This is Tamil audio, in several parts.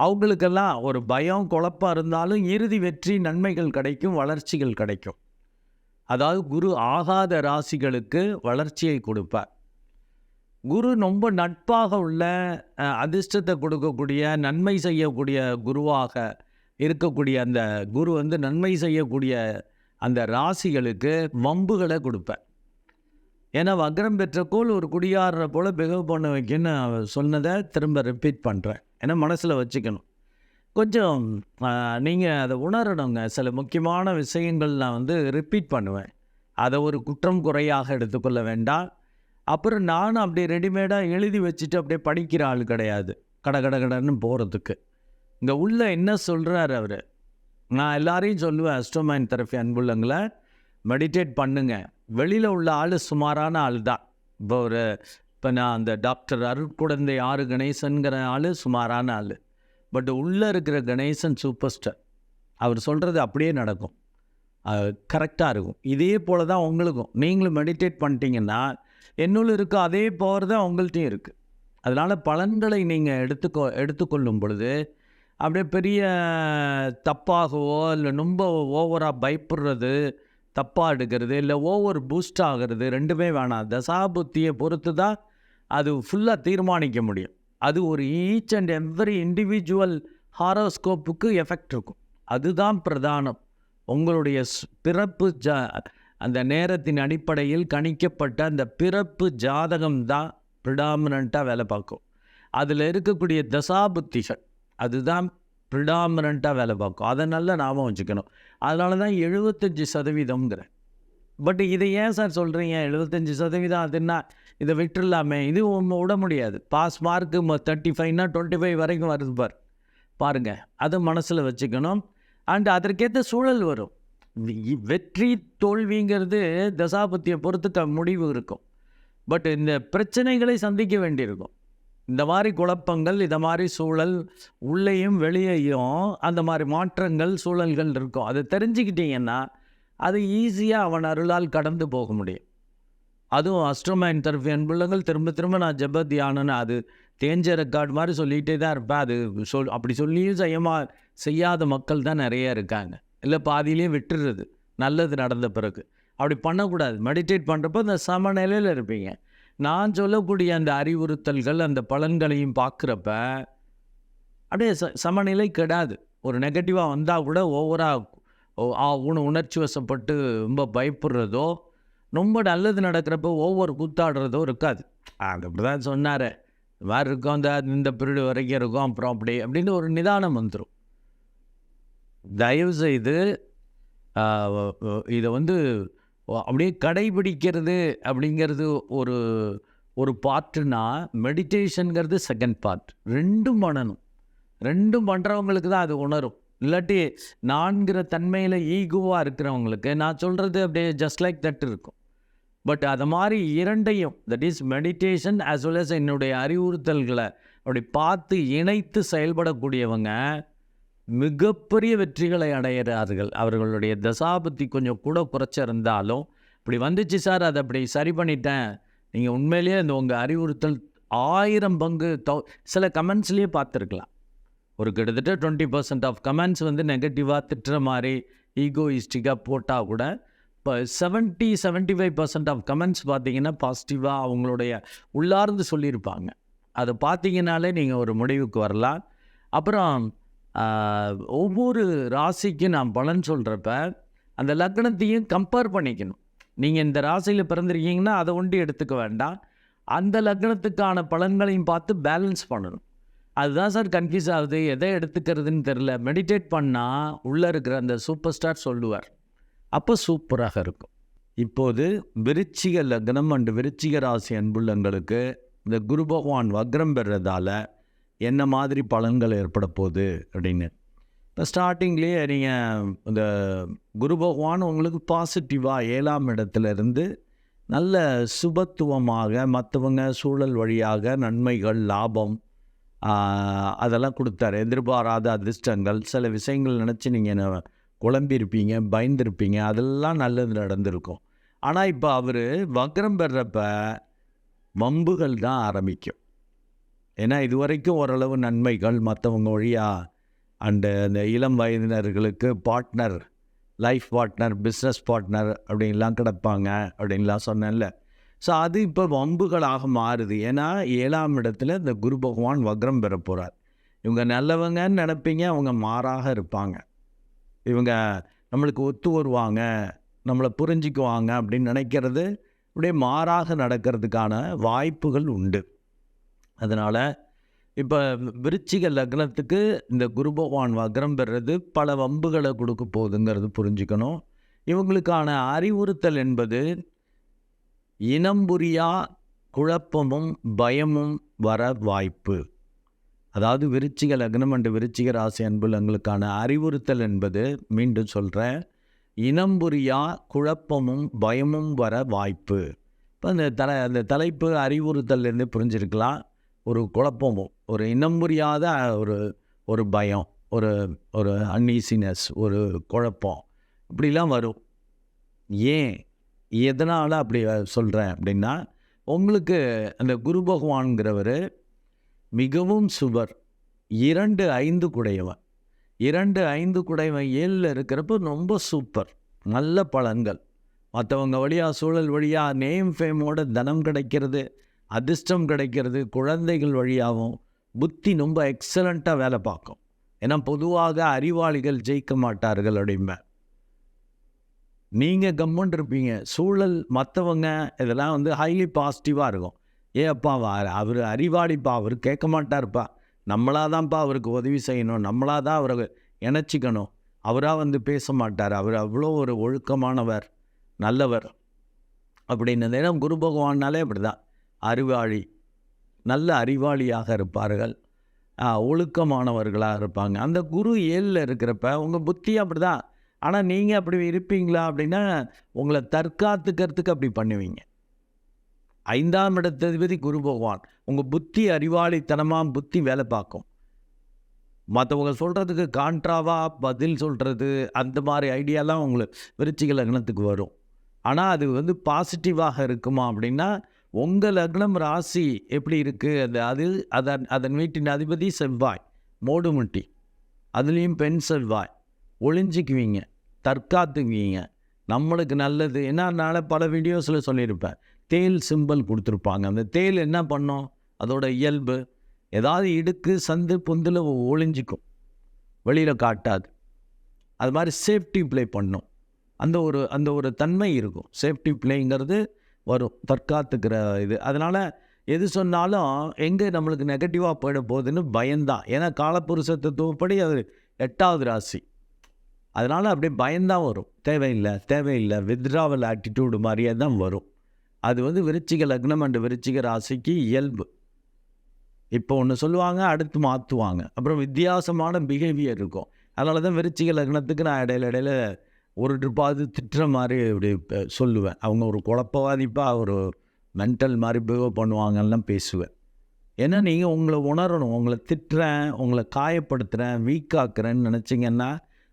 அவங்களுக்கெல்லாம் ஒரு பயம் குழப்பம் இருந்தாலும் இறுதி வெற்றி நன்மைகள் கிடைக்கும் வளர்ச்சிகள் கிடைக்கும். அதாவது குரு ஆகாத ராசிகளுக்கு வளர்ச்சியை கொடுப்பார். குரு ரொம்ப நட்பாக உள்ள அதிர்ஷ்டத்தை கொடுக்கக்கூடிய நன்மை செய்யக்கூடிய குருவாக இருக்கக்கூடிய அந்த குரு வந்து நன்மை செய்யக்கூடிய அந்த ராசிகளுக்கு வம்புகளை கொடுப்பார். ஏன்னா வக்ரம் பெற்ற கோல் ஒரு குடியாடுற போல் பிகவ் பண்ண வைக்கன்னு சொன்னதை திரும்ப ரிப்பீட் பண்ணுறேன் ஏன்னா மனசில் வச்சுக்கணும். கொஞ்சம் நீங்கள் அதை உணரணுங்க. சில முக்கியமான விஷயங்கள் நான் வந்து ரிப்பீட் பண்ணுவேன். அதை ஒரு குற்றம் குறையாக எடுத்துக்கொள்ள வேண்டாம். அப்புறம் நானும் அப்படியே ரெடிமேடாக எழுதி வச்சுட்டு அப்படியே படிக்கிற ஆள் கிடையாது. கட கட கடன்னு போகிறதுக்கு இங்கே உள்ள என்ன சொல்கிறார் அவர்? நான் எல்லாரையும் சொல்லுவேன் அஸ்டோமைன் தெரப்பி அன்புள்ளங்களை மெடிடேட் பண்ணுங்கள் வெளியில் உள்ள ஆள் சுமாரான ஆள் தான் இப்போ ஒரு இப்போ நான் அந்த டாக்டர் அருட்குழந்தை ஆறு கணேசன்கிற ஆள் சுமாரான ஆள். பட் உள்ளே இருக்கிற கணேசன் சூப்பர் ஸ்டார் அவர் சொல்கிறது அப்படியே நடக்கும். கரெக்டாக இருக்கும். இதே போல தான் உங்களுக்கும். நீங்களும் மெடிடேட் பண்ணிட்டீங்கன்னா என்னுள்ள இருக்கோ அதே பவர் தான் உங்கள்கிட்டையும் இருக்குது அதனால் பலன்களை நீங்கள் எடுத்துக்கோ எடுத்துக்கொள்ளும் பொழுது அப்படியே பெரிய தப்பாகவோ இல்லை ரொம்ப ஓவராக பயப்படுறது தப்பாக எடுக்கிறது இல்லை ஓவர் பூஸ்ட் ஆகிறது ரெண்டுமே வேணாம். தசாபுத்தியை பொறுத்து தான் அது ஃபுல்லாக தீர்மானிக்க முடியும். அது ஒரு ஈச் அண்ட் எவ்ரி இண்டிவிஜுவல் ஹாரோஸ்கோப்புக்கு எஃபெக்ட் இருக்கும். அதுதான் பிரதானம். உங்களுடைய பிறப்பு ஜா அந்த நேரத்தின் அடிப்படையில் கணிக்கப்பட்ட அந்த பிறப்பு ஜாதகம் தான் ப்ரிடாமினண்ட்டாக வேலை பார்க்கும். அதில் இருக்கக்கூடிய தசாபுத்திகள் அதுதான் ப்ரிடாமினண்ட்டாக வேலை பார்க்கும். அதை நல்லா ஞாபகம் வச்சுக்கணும். அதனால தான் எழுபத்தஞ்சி சதவீதம்ங்கிறேன் பட் இதை ஏன் சார் சொல்கிறீங்க எழுபத்தஞ்சி சதவீதம் அதுன்னா இதை விட்டுறலாமே. இது விட முடியாது. பாஸ் மார்க்கு தேர்ட்டி ஃபைவ்னா டுவெண்ட்டி ஃபைவ் வரைக்கும் வருது பார். பாருங்கள் அதை மனசில் வச்சுக்கணும். அண்ட் அதற்கேற்ற சூழல் வரும். வெற்றி தோல்விங்கிறது தசாபத்தியை பொறுத்து க முடிவு இருக்கும். பட் இந்த பிரச்சனைகளை சந்திக்க வேண்டியிருக்கும். இந்த மாதிரி குழப்பங்கள் இந்த மாதிரி சூழல் உள்ளேயும் வெளியேயும் அந்த மாதிரி மாற்றங்கள் சூழல்கள் இருக்கும். அதை தெரிஞ்சுக்கிட்டீங்கன்னா அது ஈஸியாக அவன் அருளால் கடந்து போக முடியும். அதுவும் அஸ்ட்ரோமைன் தரப்பு என்புள்ளங்கள் திரும்ப திரும்ப நான் ஜப தியானம்னு அது தேஞ்ச ரெக்கார்டு மாதிரி சொல்லிகிட்டே தான் இருப்பேன். அது சொல் அப்படி சொல்லியும் செய்யமா செய்யாத மக்கள் தான் நிறைய இருக்காங்க. இல்லை பாதியிலையும் விட்டுறது. நல்லது நடந்த பிறகு. அப்படி பண்ணக்கூடாது. மெடிடேட் பண்ணுறப்போ அந்த சமநிலையில் இருப்பீங்க. நான் சொல்லக்கூடிய அந்த அறிவுறுத்தல்கள் அந்த பலன்களையும் பார்க்குறப்ப அப்படியே ச சமநிலை கெடாது. ஒரு நெகட்டிவாக வந்தால் கூட ஓவராக ஆ உண உணர்ச்சி வசப்பட்டு ரொம்ப பயப்படுறதோ ரொம்ப நல்லது நடக்கிறப்ப ஒவ்வொரு கூத்தாடுறதும் இருக்காது. அது அப்படி தான் சொன்னார். இது மாதிரி இருக்கும் அந்த இந்த பீரியடு வரைக்கும் இருக்கும் அப்புறம் அப்படி அப்படின்னு ஒரு நிதானம் வந்துடும் தயவு செய்து இதை வந்து அப்படியே கடைபிடிக்கிறது அப்படிங்கிறது ஒரு ஒரு பார்ட்டுனா மெடிடேஷனுங்கிறது செகண்ட் பார்ட் ரெண்டும் பண்ணணும். ரெண்டும் பண்ணுறவங்களுக்கு தான் அது உணரும். இல்லாட்டி நான்கிற தன்மையில் ஈகோவாக இருக்கிறவங்களுக்கு நான் சொல்கிறது அப்படியே ஜஸ்ட் லைக் தட் இருக்கும். பட் அது மாதிரி இரண்டையும் that is meditation as well as என்னுடைய அறிவுறுத்தல்களை அப்படி பார்த்து இணைத்து செயல்படக்கூடியவங்க மிகப்பெரிய வெற்றிகளை அடையிறார்கள் அவர்களுடைய தசாபத்தி கொஞ்சம் கூட குறைச்சிருந்தாலும் இப்படி வந்துச்சு சார் அதை அப்படி சரி பண்ணிட்டேன். நீங்கள் உண்மையிலேயே இந்த உங்கள் அறிவுறுத்தல் ஆயிரம் பங்கு தௌ சில கமெண்ட்ஸ்லேயே பார்த்துருக்கலாம். ஒரு கிட்டத்தட்ட டுவெண்ட்டி பர்சன்ட் ஆஃப் கமெண்ட்ஸ் வந்து நெகட்டிவாக திட்டுற மாதிரி ஈகோயிஸ்டிக்காக போட்டால் கூட இப்போ seventy seventy five percent of comments பார்த்தீங்கன்னா பாசிட்டிவாக அவங்களுடைய உள்ளார்ந்து சொல்லியிருப்பாங்க. அதை பார்த்தீங்கனாலே நீங்கள் ஒரு முடிவுக்கு வரலாம். அப்புறம் ஒவ்வொரு ராசிக்கும் நான் பலன் சொல்கிறப்ப அந்த லக்னத்தையும் கம்பேர் பண்ணிக்கணும். நீங்கள் இந்த ராசியில் பிறந்திருக்கீங்கன்னா அதை ஒண்டி எடுத்துக்க வேண்டாம். அந்த லக்னத்துக்கான பலன்களையும் பார்த்து பேலன்ஸ் பண்ணணும். அதுதான் சார் கன்ஃபியூஸ் ஆகுது. எதை எடுத்துக்கிறதுன்னு தெரில மெடிடேட் பண்ணால் உள்ளே இருக்கிற அந்த சூப்பர் ஸ்டார் சொல்லுவார். அப்போ சூப்பராக இருக்கும். இப்போது விருச்சிக லக்னம் அண்டு விருச்சிக ராசி அன்புள்ளங்களுக்கு இந்த குரு பகவான் வக்ரம் பெறதால என்ன மாதிரி பலன்கள் ஏற்பட போகுது அப்படின்னு. இப்போ ஸ்டார்டிங்லேயே நீங்கள் இந்த குரு பகவான் உங்களுக்கு பாசிட்டிவாக ஏழாம் இடத்துல இருந்து நல்ல சுபத்துவமாக மற்றவங்க சூழல் வழியாக நன்மைகள் லாபம் அதெல்லாம் கொடுத்தாரு. எதிர்பாராத அதிர்ஷ்டங்கள் சில விஷயங்கள் நினச்சி நீங்கள் குழம்பியிருப்பீங்க பயந்துருப்பீங்க அதெல்லாம் நல்லது நடந்திருக்கும். ஆனால் இப்போ அவர் வக்ரம் பெறப்ப வம்புகள் தான் ஆரம்பிக்கும். ஏன்னா இது வரைக்கும் ஓரளவு நன்மைகள் மற்றவங்க வழியாக அண்டு அந்த இளம் வயதினர்களுக்கு partner life partner business partner அப்படின்லாம் கிடப்பாங்க அப்படின்லாம் சொன்னேன்ல. ஸோ அது இப்போ வம்புகளாக மாறுது. ஏன்னா ஏழாம் இடத்துல இந்த குரு பகவான் வக்ரம் பெற போகிறார் இவங்க நல்லவங்கன்னு நினப்பீங்க அவங்க மாறாக இருப்பாங்க. இவங்க நம்மளுக்கு ஒத்து வருவாங்க நம்மளை புரிஞ்சிக்குவாங்க அப்படின்னு நினைக்கிறது அப்படியே மாறாக நடக்கிறதுக்கான வாய்ப்புகள் உண்டு. அதனால் இப்போ விருச்சிக லக்னத்துக்கு இந்த குருபகவான் வக்ரம் பெறுறது பல வம்புகளை கொடுக்க போகுதுங்கிறது புரிஞ்சுக்கணும். இவங்களுக்கான அறிவுறுத்தல் என்பது இனம் புரியா குழப்பமும் பயமும் வர வாய்ப்பு. அதாவது விருச்சிக லக்னம் அண்டு விருச்சிக ராசி அன்புலங்களுக்கான அறிவுறுத்தல் என்பது மீண்டும் சொல்கிறேன் இனம் புரியா குழப்பமும் பயமும் வர வாய்ப்பு. இப்போ அந்த தலை அந்த தலைப்பு அறிவுறுத்தல்லேருந்து புரிஞ்சிருக்கலாம். ஒரு குழப்பமும் ஒரு இனம் புரியாத ஒரு ஒரு பயம் ஒரு ஒரு அன்ஈசினஸ் ஒரு குழப்பம். இப்படிலாம் வரும். ஏன்? எதனால் அப்படி சொல்கிறேன் அப்படின்னா உங்களுக்கு அந்த குரு பகவான்கிறவர் மிகவும் சுவர். இரண்டு ஐந்து குடையவன் இரண்டு ஐந்து குடைவன் ஏழில் இருக்கிறப்ப ரொம்ப சூப்பர் நல்ல பலன்கள். மற்றவங்க வழியாக சூழல் வழியாக நேம் ஃபேமோட தனம் கிடைக்கிறது அதிர்ஷ்டம் கிடைக்கிறது குழந்தைகள் வழியாகவும் புத்தி ரொம்ப எக்ஸலண்ட்டாக வேலை பார்க்கும். ஏன்னா பொதுவாக அறிவாளிகள் ஜெயிக்க மாட்டார்கள் அப்படிம்பேன் நீங்கள் கம்மன் இருப்பீங்க. சூழல் மற்றவங்க இதெல்லாம் வந்து ஹைலி பாசிட்டிவாக இருக்கும். ஏ அப்பாவா அவர் அறிவாளிப்பா அவர் கேட்க மாட்டார்ப்பா. நம்மளாக தான்ப்பா அவருக்கு உதவி செய்யணும். நம்மளாக தான் அவரை இணைச்சிக்கணும். அவராக வந்து பேச மாட்டார். அவர் அவ்வளோ ஒரு ஒழுக்கமானவர் நல்லவர். அப்படின்னு நேரம் குரு பகவான்னாலே அப்படி தான் அறிவாளி நல்ல அறிவாளியாக இருப்பார்கள். ஒழுக்கமானவர்களாக இருப்பாங்க. அந்த குரு ஏழில் இருக்கிறப்ப உங்கள் புத்தி அப்படி தான் ஆனால் நீங்கள் அப்படி இருப்பீங்களா அப்படின்னா உங்களை தற்காத்துக்கிறதுக்கு அப்படி பண்ணுவீங்க. ஐந்தாம் இடத்ததிபதி குரு பகவான் உங்கள் புத்தி அறிவாளித்தனமாக புத்தி வேலை பார்க்கும். மற்றவங்க சொல்கிறதுக்கு கான்ட்ராவாக பதில் சொல்கிறது அந்த மாதிரி ஐடியாலாம் உங்களுக்கு விருச்சிக லக்னத்துக்கு வரும். ஆனால் அது வந்து பாசிட்டிவாக இருக்குமா அப்படின்னா உங்கள் லக்னம் ராசி எப்படி இருக்குது அது அது அதன் அதன் வீட்டின் அதிபதி செவ்வாய் மோடுமுட்டி அதுலேயும் பெண் செவ்வாய். ஒளிஞ்சிக்குவீங்க தற்காத்துக்குவீங்க. நம்மளுக்கு நல்லது. என்னன்னால பல வீடியோஸில் சொல்லியிருப்பேன். தேல் சிம்பல் கொடுத்துருப்பாங்க. அந்த தேல் என்ன பண்ணும்? அதோட இயல்பு ஏதாவது இடுக்கு சந்து பொந்தில் ஒளிஞ்சிக்கும். வெளியில் காட்டாது. அது மாதிரி சேஃப்டி ப்ளே பண்ணும். அந்த ஒரு அந்த ஒரு தன்மை இருக்கும். சேஃப்டி ப்ளேங்கிறது வரும். தற்காத்துக்கிற இது. அதனால் எது சொன்னாலும் எங்கே நம்மளுக்கு நெகட்டிவாக போயிட போகுதுன்னு பயந்தான். ஏன்னா காலப்புருஷ தத்துவப்படி அது எட்டாவது ராசி. அதனால் அப்படியே பயந்தான் வரும். தேவையில்லை தேவையில்லை. வித்ராவல் ஆட்டிடியூடு மாதிரியே தான் வரும். அது வந்து விருச்சிக லக்னம் அண்டு விருச்சிக ராசிக்கு இயல்பு. இப்போ ஒன்று சொல்லுவாங்க அடுத்து மாற்றுவாங்க அப்புறம் வித்தியாசமான பிஹேவியர் இருக்கும். அதனால தான் விருச்சிக லக்னத்துக்கு நான் இடையில இடையில ஒரு ட்ரிப்பாவது திட்டுற மாதிரி இப்படி சொல்லுவேன். அவங்க ஒரு குழப்பவாதிப்பாக ஒரு மென்டல் மாதிரி பிஹேவ் பண்ணுவாங்கலாம் பேசுவேன். ஏன்னா நீங்கள் உங்களை உணரணும். உங்களை திட்டுறேன் உங்களை காயப்படுத்துகிறேன் வீக்காக்குறேன்னு நினச்சிங்கன்னா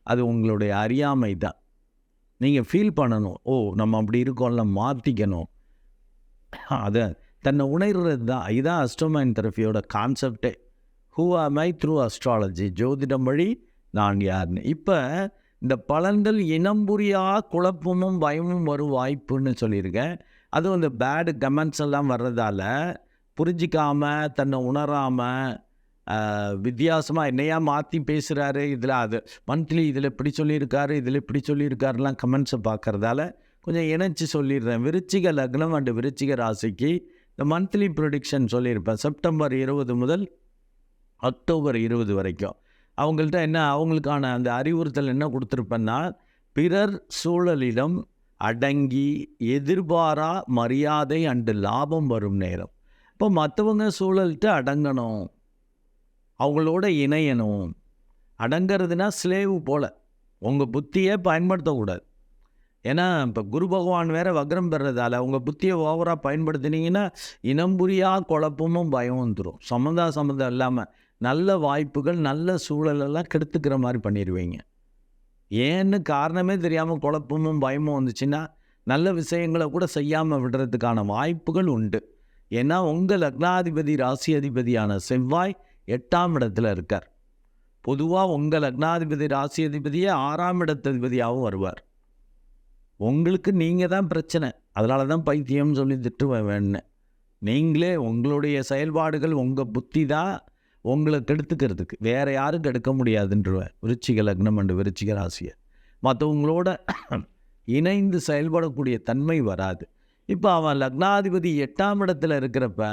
அது உங்களுடைய அறியாமை தான். நீங்கள் ஃபீல் பண்ணணும். ஓ நம்ம அப்படி இருக்கோம்ல மாற்றிக்கணும் அதை தன்னை உணர்றது தான். இதுதான் அஸ்ட்ரோமைன் தெரப்பியோட கான்செப்டே who are my through astrology ஜோதிடம் வழி நான் யாருன்னு இப்போ இந்த பலன்கள் இனம் புரியா குழப்பமும் பயமும் வரும் வாய்ப்புன்னு சொல்லியிருக்கேன். அதுவும் இந்த பேடு கமெண்ட்ஸ் எல்லாம் வர்றதால புரிஞ்சிக்காமல் தன்னை உணராமல் வித்தியாசமாக என்னையா மாற்றி பேசுகிறாரு இதில் அது மந்த்லி இதில் இப்படி சொல்லியிருக்காரு இதில் இப்படி சொல்லியிருக்காருலாம் கமெண்ட்ஸை பார்க்கறதால கொஞ்சம் இணைச்சி சொல்லிடுறேன். விருச்சிக லக்னம் அண்டு விருச்சிக ராசிக்கு இந்த மந்த்லி ப்ரொடிக்ஷன் சொல்லியிருப்பேன். செப்டம்பர் இருபது முதல் அக்டோபர் இருபது வரைக்கும். அவங்கள்ட்ட என்ன அவங்களுக்கான அந்த அறிவுறுத்தல் என்ன கொடுத்துருப்பேன்னா பிறர் சூழலிடம் அடங்கி எதிர்பாரா மரியாதை அண்டு லாபம் வரும் நேரம். இப்போ மற்றவங்க சூழல்கிட்ட அடங்கணும். அவங்களோட இணையணும். அடங்கிறதுனா ஸ்லேவு போல். உங்கள் புத்தியை பயன்படுத்தக்கூடாது. ஏன்னா இப்போ குரு பகவான் வேற வக்ரம் பெறதால உங்கள் புத்தியை ஓவராக பயன்படுத்தினீங்கன்னா இனம் புரியா குழப்பமும் பயம் வந்துடும் சம்மந்தா சம்மந்தம் இல்லாமல் நல்ல வாய்ப்புகள் நல்ல சூழலெல்லாம் கெடுத்துக்கிற மாதிரி பண்ணிடுவீங்க ஏன்னு காரணமே தெரியாமல் குழப்பமும் பயமும் வந்துச்சுன்னா நல்ல விஷயங்களை கூட செய்யாமல் விடுறதுக்கான வாய்ப்புகள் உண்டு. ஏன்னா உங்கள் லக்னாதிபதி ராசி அதிபதியான செவ்வாய் எட்டாம் இடத்துல இருக்கார். பொதுவாக உங்கள் லக்னாதிபதி ராசி அதிபதியே ஆறாம் இடத்ததிபதியாகவும் வருவார். உங்களுக்கு நீங்கள் தான் பிரச்சனை. அதனால தான் பைத்தியம்னு சொல்லி திட்டுவேன் வேணுன்னு. நீங்களே உங்களுடைய செயல்பாடுகள் உங்கள் புத்தி தான் உங்களை கெடுத்துக்கிறதுக்கு. வேறு யாரும் கெடுக்க முடியாதுன்றவன் விருச்சிக லக்னம் அண்டு விருச்சிக ராசியை. மற்றவங்களோட இணைந்து செயல்படக்கூடிய தன்மை வராது. இப்போ அவன் லக்னாதிபதி எட்டாம் இடத்துல இருக்கிறப்ப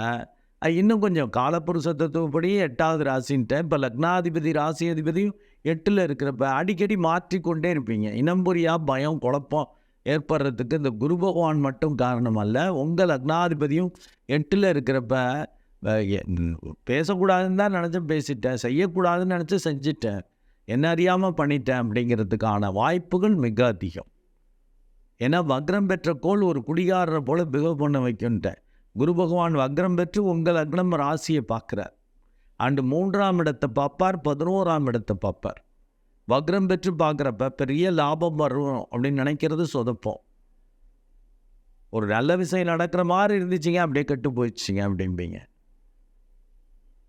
இன்னும் கொஞ்சம் காலப்புருஷ தத்துவப்படி எட்டாவது ராசின்ட்டேன். இப்போ லக்னாதிபதி ராசி அதிபதியும் எட்டில் இருக்கிறப்ப அடிக்கடி மாற்றிக்கொண்டே இருப்பீங்க. இனம் புரியா பயம் குழப்பம் ஏற்படுறதுக்கு இந்த குரு பகவான் மட்டும் காரணம் அல்ல உங்கள் லக்னாதிபதியும் எட்டில் இருக்கிறப்ப பேசக்கூடாதுன்னு தான் நினச்சேன் பேசிட்டேன். செய்யக்கூடாதுன்னு நினச்சி செஞ்சிட்டேன். என்ன அறியாமல் பண்ணிட்டேன் அப்படிங்கிறதுக்கான வாய்ப்புகள் மிக அதிகம். ஏன்னா வக்ரம் பெற்ற கோள் ஒரு குடிகாரரை போல் பிகவ் பண்ண வைக்கின்றேன் குரு பகவான் வக்ரம் பெற்று உங்கள் அக்னம் ராசியை பார்க்குறார். அண்டு மூன்றாம் இடத்தை பார்ப்பார் பதினோராம் இடத்தை பார்ப்பார். வக்ரம் பெற்று பார்க்குறப்ப பெரிய லாபம் வரும் அப்படின்னு நினைக்கிறது சொதப்போம். ஒரு நல்ல விஷயம் நடக்கிற மாதிரி இருந்துச்சுங்க அப்படியே கெட்டு போயிடுச்சிங்க அப்படிம்பீங்க.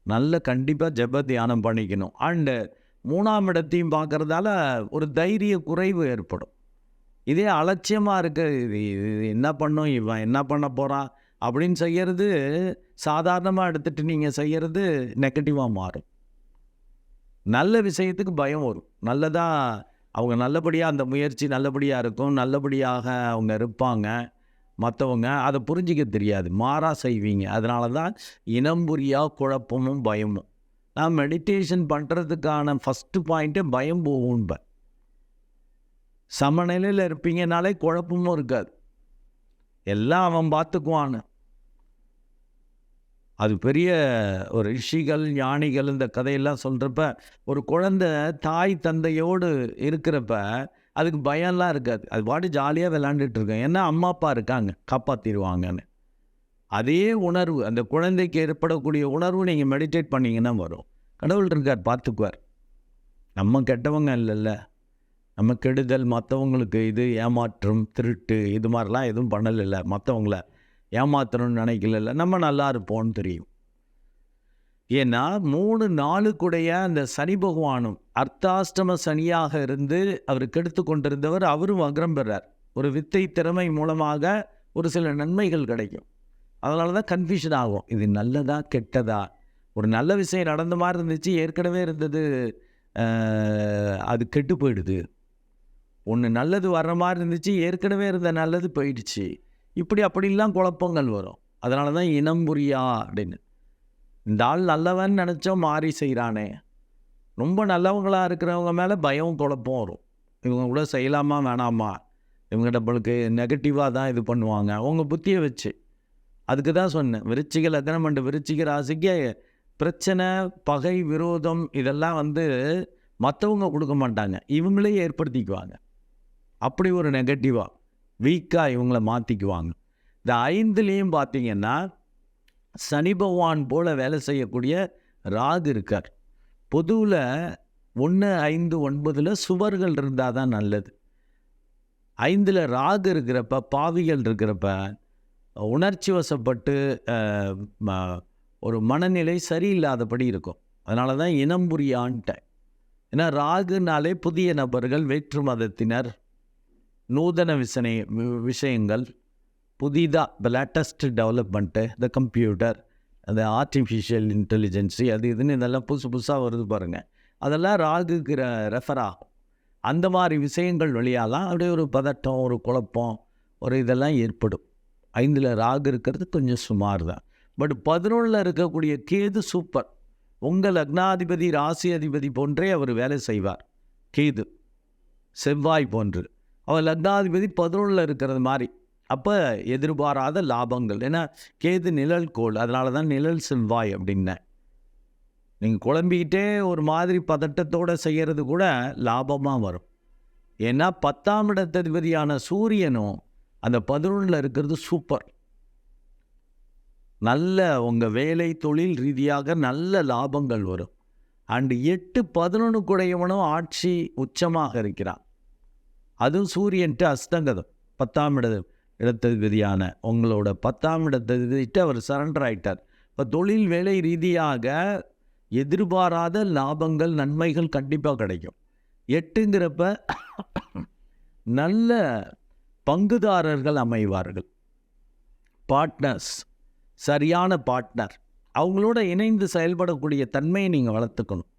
நல்ல கண்டிப்பாக ஜெப தியானம் பண்ணிக்கணும். அண்டு மூணாம் இடத்தையும் பார்க்குறதால ஒரு தைரிய குறைவு ஏற்படும். இதே அலட்சியமாக இருக்க இது இது என்ன பண்ணும் இவன் என்ன பண்ண போகிறான் அப்படின்னு செய்யறது சாதாரணமாக எடுத்துகிட்டு நீங்கள் செய்கிறது நெகட்டிவாக மாறும். நல்ல விஷயத்துக்கு பயம் வரும். நல்லதாக அவங்க நல்லபடியாக அந்த முயற்சி நல்லபடியாக இருக்கும் நல்லபடியாக அவங்க இருப்பாங்க மற்றவங்க அதை புரிஞ்சிக்க தெரியாது. மாறா செய்வீங்க. அதனால தான் இனம் புரியா குழப்பமும் பயமும். நான் மெடிடேஷன் பண்ணுறதுக்கான ஃபஸ்ட்டு பாயிண்ட்டே பயம் போகும்பேன் சமநிலையில் இருப்பீங்கனாலே குழப்பமும் இருக்காது. எல்லாம் அவன் பார்த்துக்குவான்னு அது பெரிய ஒரு ரிஷிகள் ஞானிகள் இந்த கதையெல்லாம் சொல்கிறப்ப ஒரு குழந்தை தாய் தந்தையோடு இருக்கிறப்ப அதுக்கு பயம்லாம் இருக்காது. அது பாட்டு ஜாலியாக விளாண்டுட்டு இருக்கோம் ஏன்னா அம்மா அப்பா இருக்காங்க. காப்பாற்றிடுவாங்கன்னு அதே உணர்வு அந்த குழந்தைக்கு ஏற்படக்கூடிய உணர்வு நீங்கள் மெடிடேட் பண்ணீங்கன்னா வரும். கடவுள் இருக்கார் பார்த்துக்குவார். நம்ம கெட்டவங்க இல்லைல்ல. நம்ம கெடுதல் மற்றவங்களுக்கு இது ஏமாற்றம் திருட்டு இது மாதிரிலாம் எதுவும் பண்ணலைல்ல மற்றவங்கள ஏமாத்தணும்னு நினைக்கல நம்ம நல்லா இருப்போம்னு தெரியும். ஏன்னா மூணு நாளுக்குடைய அந்த சனி பகவானும் அர்த்தாஷ்டம சனியாக இருந்து அவர் கெடுத்து கொண்டிருந்தவர் அவரும் வக்ரம் பெறார். ஒரு வித்தை திறமை மூலமாக ஒரு சில நன்மைகள் கிடைக்கும். அதனால தான் கன்ஃபியூஷன் ஆகும். இது நல்லதா கெட்டதா? ஒரு நல்ல விஷயம் நடந்த மாதிரி இருந்துச்சு ஏற்கனவே இருந்தது. அது கெட்டு போயிடுது. ஒன்று நல்லது வர்ற மாதிரி இருந்துச்சு ஏற்கனவே இருந்த நல்லது போயிடுச்சு. இப்படி அப்படிலாம் குழப்பங்கள் வரும். அதனால தான் இனம் புரியா அப்படின்னு. இந்த ஆள் நல்லவன் நினச்சோம் மாறி செய்கிறானே ரொம்ப நல்லவங்களாக இருக்கிறவங்க மேலே பயம் குழப்பம் வரும். இவங்க கூட செய்யலாமா வேணாமா? இவங்க நம்மளுக்கு நெகட்டிவாக தான் இது பண்ணுவாங்க. அவங்க புத்தியை வச்சு. அதுக்கு தான் சொன்னேன். விருச்சிக லக்னம் அண்டு விருச்சிக ராசிக்கு பிரச்சனை பகை விரோதம் இதெல்லாம் வந்து மற்றவங்க கொடுக்க மாட்டாங்க. இவங்களே ஏற்படுத்திக்குவாங்க. அப்படி ஒரு நெகட்டிவாக வீக்காக இவங்களை மாற்றிக்குவாங்க இந்த ஐந்துலேயும் பார்த்தீங்கன்னா சனி பகவான் போல் வேலை செய்யக்கூடிய ராகு இருக்கார். பொதுவில் ஒன்று ஐந்து ஒன்பதில் சுவர்கள் இருந்தால் தான் நல்லது. ஐந்தில் ராகு இருக்கிறப்ப பாவிகள் இருக்கிறப்ப உணர்ச்சி வசப்பட்டு ம- ஒரு மனநிலை சரியில்லாதபடி இருக்கும். அதனால தான் இனம் புரியான்ட்டேன். ஏன்னா ராகுனாலே புதிய நபர்கள் வேற்று மதத்தினர். நூதன விசனை விஷயங்கள் புதிதாக இப்போ லேட்டஸ்ட் டெவலப்மெண்ட்டு இந்த கம்ப்யூட்டர் அந்த ஆர்டிஃபிஷியல் இன்டெலிஜென்ஸு அது இதுன்னு இதெல்லாம் புதுசு புதுசாக வருது பாருங்கள் அதெல்லாம் ராகுக்கு ரெஃபர் ஆகும் அந்த மாதிரி விஷயங்கள் வழியாலாம் அப்படியே ஒரு பதட்டம் ஒரு குழப்பம் ஒரு இதெல்லாம் ஏற்படும். ஐந்தில் ராகு இருக்கிறது கொஞ்சம் சுமார் தான் பட் பதினொன்றில் இருக்கக்கூடிய கேது சூப்பர் உங்கள் லக்னாதிபதி ராசி அதிபதி போன்றே அவர் வேலை செய்வார். கேது செவ்வாய் போன்று. அவர் லக்னாதிபதி பதினொன்றில் இருக்கிறது மாதிரி. அப்போ எதிர்பாராத லாபங்கள். ஏன்னா கேது நிழல் கோள். அதனால தான் நிழல் செவ்வாய் அப்படின்னேன் நீங்கள் குழம்பிக்கிட்டே ஒரு மாதிரி பதட்டத்தோடு செய்கிறது கூட லாபமாக வரும். ஏன்னா பத்தாம் இடத்ததிபதியான சூரியனும் அந்த பதினொன்றில் இருக்கிறது சூப்பர். நல்ல உங்கள் வேலை தொழில் ரீதியாக நல்ல லாபங்கள் வரும். அண்டு எட்டு பதினொன்று குடையவனும் ஆட்சி உச்சமாக இருக்கிறான். அதுவும் சூரியன்ட்டு அஸ்தங்கதம். பத்தாம் இட இடத்ததிபதியான உங்களோட பத்தாம் இடத்ததிபதிட்டு அவர் சரண்டர் ஆகிட்டார் இப்போ தொழில் வேலை ரீதியாக எதிர்பாராத லாபங்கள் நன்மைகள் கண்டிப்பாக கிடைக்கும். எட்டுங்கிறப்ப நல்ல பங்குதாரர்கள் அமைவார்கள். பார்ட்னர்ஸ் சரியான பார்ட்னர் அவங்களோட இணைந்து செயல்படக்கூடிய தன்மையை நீங்கள் வளர்த்துக்கணும்.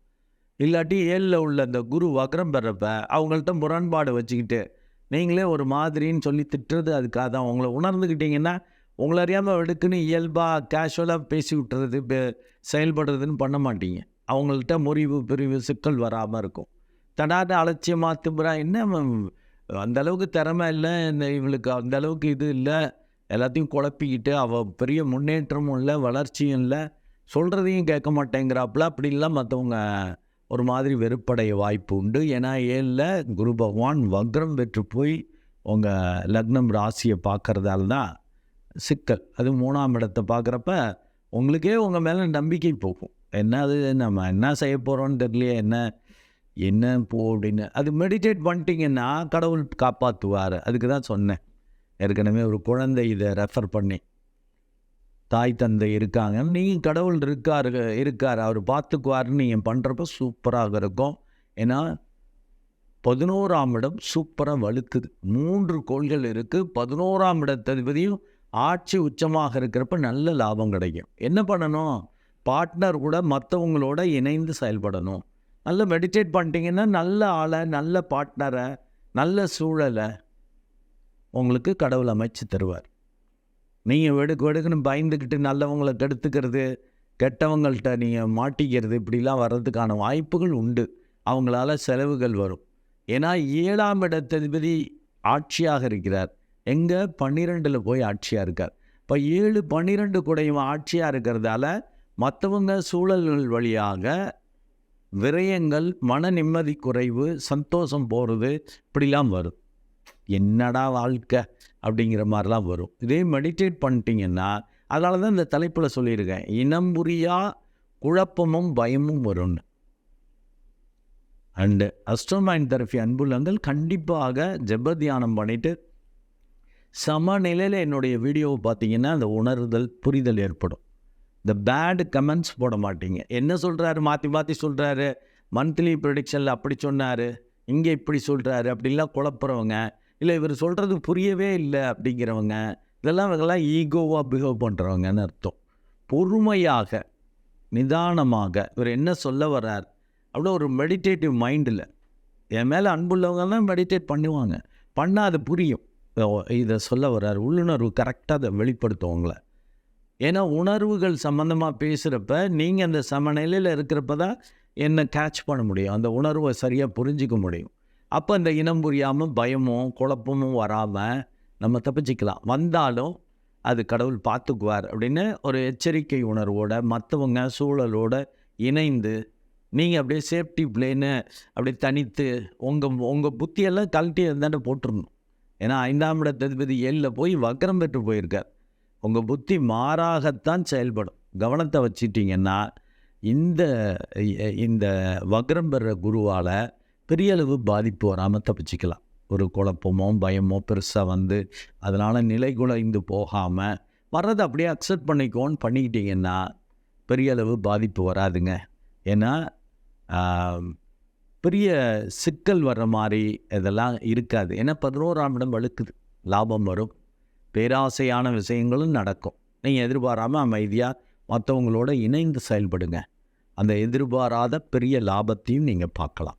இல்லாட்டி ஏழில் உள்ள இந்த குரு வக்ரம் பெறப்ப அவங்கள்ட்ட முரண்பாடு வச்சுக்கிட்டு நீங்களே ஒரு மாதிரின்னு சொல்லி திட்டுறது அதுக்காக தான். உங்களை உணர்ந்துக்கிட்டீங்கன்னா உங்களை அறியாமல் வெடுக்குன்னு இயல்பாக கேஷுவலாக பேசி விட்டுறது பே- செயல்படுறதுன்னு பண்ண மாட்டீங்க. அவங்கள்ட்ட முறிவு பிரிவு சிக்கல் வராமல் இருக்கும். தடாத அலட்சியமாக திமுறா என்ன ம- அந்த அளவுக்கு திறமை இல்லை இந்த இவளுக்கு அந்த அளவுக்கு இது இல்லை. எல்லாத்தையும் குழப்பிக்கிட்டு அவள் பெரிய முன்னேற்றமும் இல்லை வளர்ச்சியும் இல்லை. சொல்கிறதையும் கேட்க மாட்டேங்கிறாப்புல. அப்படிலாம் மற்றவங்க ஒரு மாதிரி வெறுப்படைய வாய்ப்பு உண்டு. ஏன்னா ஏழில் குரு பகவான் வக்ரம் பெற்று போய் உங்கள் லக்னம் ராசியை பார்க்குறதால தான் சிக்கல். அது மூணாம் இடத்தை பார்க்குறப்ப உங்களுக்கே உங்கள் மேலே நம்பிக்கை போகும். என்ன அது நம்ம என்ன செய்ய போகிறோன்னு தெரியலையே என்ன என்ன போ அப்படின்னு. அது மெடிடேட் பண்ணிட்டீங்கன்னா கடவுள் காப்பாற்றுவார் அதுக்கு தான் சொன்னேன். ஏற்கனவே ஒரு குழந்தை இதை ரெஃபர் பண்ணி தாய் தந்தை இருக்காங்க. நீங்கள் கடவுள் இருக்கார் இருக்கார். அவர் பார்த்துக்குவாருன்னு நீங்கள் பண்ணுறப்ப சூப்பராக இருக்கும். ஏன்னா பதினோராம் இடம் சூப்பராக வலுக்குது. மூன்று கோள்கள் இருக்குது பதினோராம் இடத்ததிபதியும் ஆட்சி உச்சமாக இருக்கிறப்ப நல்ல லாபம் கிடைக்கும். என்ன பண்ணணும்? பார்ட்னர் கூட மற்றவங்களோட இணைந்து செயல்படணும். நல்ல மெடிடேட் பண்ணிட்டீங்கன்னா நல்ல ஆளை நல்ல பார்ட்னரை நல்ல சூழலை உங்களுக்கு கடவுள் அமைச்சு தருவார். நீங்கள் வெடுக்கு வெடுக்குன்னு பயந்துக்கிட்டு நல்லவங்களை கெடுத்துக்கிறது கெட்டவங்கள்ட்ட நீங்கள் மாட்டிக்கிறது இப்படிலாம் வர்றதுக்கான வாய்ப்புகள் உண்டு. அவங்களால செலவுகள் வரும். ஏன்னா ஏழாம் இடத்ததிபதி ஆட்சியாக இருக்கிறார். எங்கே? பன்னிரெண்டில் போய் ஆட்சியாக இருக்கார். இப்போ ஏழு பன்னிரெண்டு கூடையும் ஆட்சியாக இருக்கிறதால மற்றவங்க சூழல்கள் வழியாக விரயங்கள் மன நிம்மதி குறைவு சந்தோஷம் போகிறது இப்படிலாம் வரும். என்னடா வாழ்க்கை? அப்படிங்கிற மாதிரிலாம் வரும். இதே மெடிடேட் பண்ணிட்டீங்கன்னா அதனால தான் இந்த தலைப்பில் சொல்லியிருக்கேன். இனம் புரியா குழப்பமும் பயமும் வரும்னு. அண்டு அஸ்ட்ரோமைன் தெரப்பி அன்புள்ளங்கள் கண்டிப்பாக ஜெப தியானம் பண்ணிவிட்டு சமநிலையில் என்னுடைய வீடியோவை பார்த்தீங்கன்னா அந்த உணர்தல் புரிதல் ஏற்படும். இந்த பேடு கமெண்ட்ஸ் போட மாட்டீங்க. என்ன சொல்கிறாரு மாற்றி மாற்றி சொல்கிறாரு மந்த்லி ப்ரொடிக்ஷனில் அப்படி சொன்னார். இங்கே இப்படி சொல்கிறாரு அப்படிலாம் குழப்புறவங்க இல்லை இவர் சொல்கிறது புரியவே இல்லை அப்படிங்கிறவங்க இதெல்லாம் இவங்கெல்லாம் ஈகோவாக பிஹேவ் பண்ணுறவங்கன்னு அர்த்தம். பொறுமையாக நிதானமாக இவர் என்ன சொல்ல வர்றார் அப்படின்னா ஒரு மெடிடேட்டிவ் மைண்டில் என் மேலே அன்புள்ளவங்கெல்லாம் மெடிடேட் பண்ணுவாங்க. பண்ணால் அது புரியும். இதை சொல்ல வர்றார். உள்ளுணர்வு கரெக்டாக அதை வெளிப்படுத்துவங்கள ஏன்னா உணர்வுகள் சம்மந்தமாக பேசுகிறப்ப நீங்கள் அந்த சமநிலையில் இருக்கிறப்ப தான் என்னை கேட்ச் பண்ண முடியும். அந்த உணர்வை சரியாக புரிஞ்சிக்க முடியும். அப்போ இந்த இனம் புரியாமல் பயமும் குழப்பமும் வராமல் நம்ம தப்பிச்சிக்கலாம். வந்தாலும் அது கடவுள் பார்த்துக்குவார் அப்படின்னு ஒரு எச்சரிக்கை உணர்வோட மற்றவங்க சூழலோட இணைந்து நீங்கள் அப்படியே சேஃப்டி பிளேனு அப்படியே தனித்து உங்கள் உங்கள் புத்தியெல்லாம் கழட்டி இருந்தாண்ட போட்டுருணும் ஏன்னா ஐந்தாம் இடத்ததிபதி ஏழில் போய் வக்கரம் பெற்று போயிருக்கார். உங்கள் புத்தி மாறாகத்தான் செயல்படும். கவனத்தை வச்சிட்டிங்கன்னா இந்த இந்த வக்ரம் பெற குருவால் பெரிய அளவு பாதிப்பு வராமல் தப்பிச்சிக்கலாம். ஒரு குழப்பமோ பயமோ பெருசாக வந்து அதனால் நிலை குலைந்து போகாமல் வர்றதை அப்படியே அக்செப்ட் பண்ணிக்கோன்னு பண்ணிக்கிட்டிங்கன்னா பெரிய அளவு பாதிப்பு வராதுங்க. ஏன்னா பெரிய சிக்கல் வர்ற மாதிரி இதெல்லாம் இருக்காது. ஏன்னா பதினோராம் இடம் வழுக்குது லாபம் வரும். பேராசையான விஷயங்களும் நடக்கும். நீங்கள் எதிர்பாராமல் அமைதியாக மற்றவங்களோட இணைந்து செயல்படுங்க. அந்த எதிர்பாராத பெரிய லாபத்தையும் நீங்கள் பார்க்கலாம்.